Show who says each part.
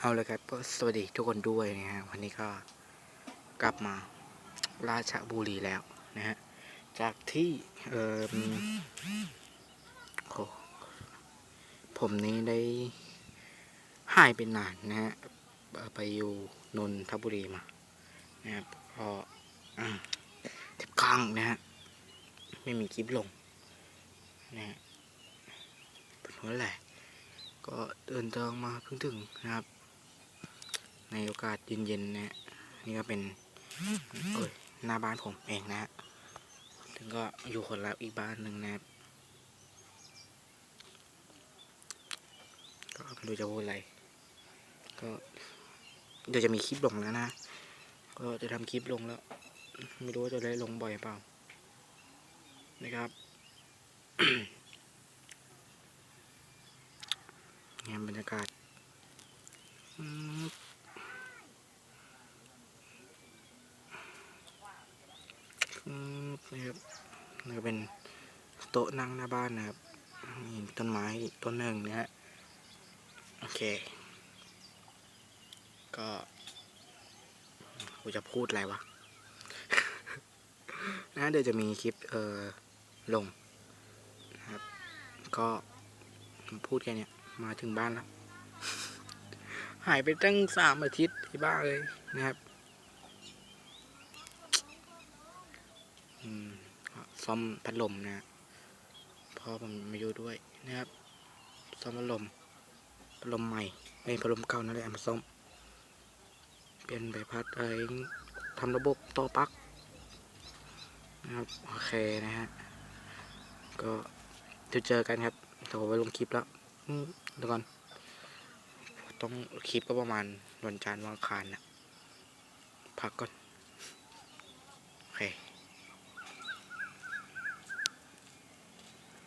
Speaker 1: เอาเลยครับสวัสดีทุกคนด้วยนะฮะวันนี้ก็กลับมาราชบุรีแล้วนะฮะจากที่เออผมนี้ได้หายไปนานนะฮะไปอยู่นนทบุรีมานะครับก็อืมเจ็บข้างนะฮะไม่มีคลิปลงนะฮะเป็นเพราะอะไรก็เดินทางมาเพิ่งถึงนะครับ ในโอกาสเย็นๆนะนี่ก็เป็นเอ้ยหน้าบ้านผมเองนะฮะถึงก็อยู่คนละอีกบ้านหนึ่งนะครับก็ไม่รู้จะพูดอะไร ก็เดี๋ยวจะมีคลิปลงแล้วนะ ก็จะทำคลิปลงแล้ว ไม่รู้ว่าจะได้ลงบ่อยเปล่า นะครับงานบรรยากาศอืมอืม นะครับนี่ก็เป็นโต๊ะนั่งหน้าบ้านนะครับมีต้นไม้ต้นหนึ่งนะฮะโอเค ก็กูจะพูดอะไรวะนะเดี๋ยวจะมีคลิปเอ่อลงนะครับ ก็พูดแค่เนี้ยมาถึงบ้านแล้ว หายไปตั้งสามอาทิตย์ที่บ้านเลยนะครับ อืมก็ ซ่อมพัดลมนะฮะพ่อผมมาอยู่ด้วยนะครับ ซ่อมพัดลมพัดลมใหม่ไม่พัดลมเก่านั่นแหละมาซ่อม เปลี่ยนใบพัดอะไรทำระบบต่อปลั๊กนะครับโอเคนะฮะก็เดี๋ยวเจอกันครับเดี๋ยวผมไปลงคลิปแล้วเดี๋ยวก่อนต้องคลิปก็ประมาณวันจันทร์วันอังคารนะพักก่อน โอเค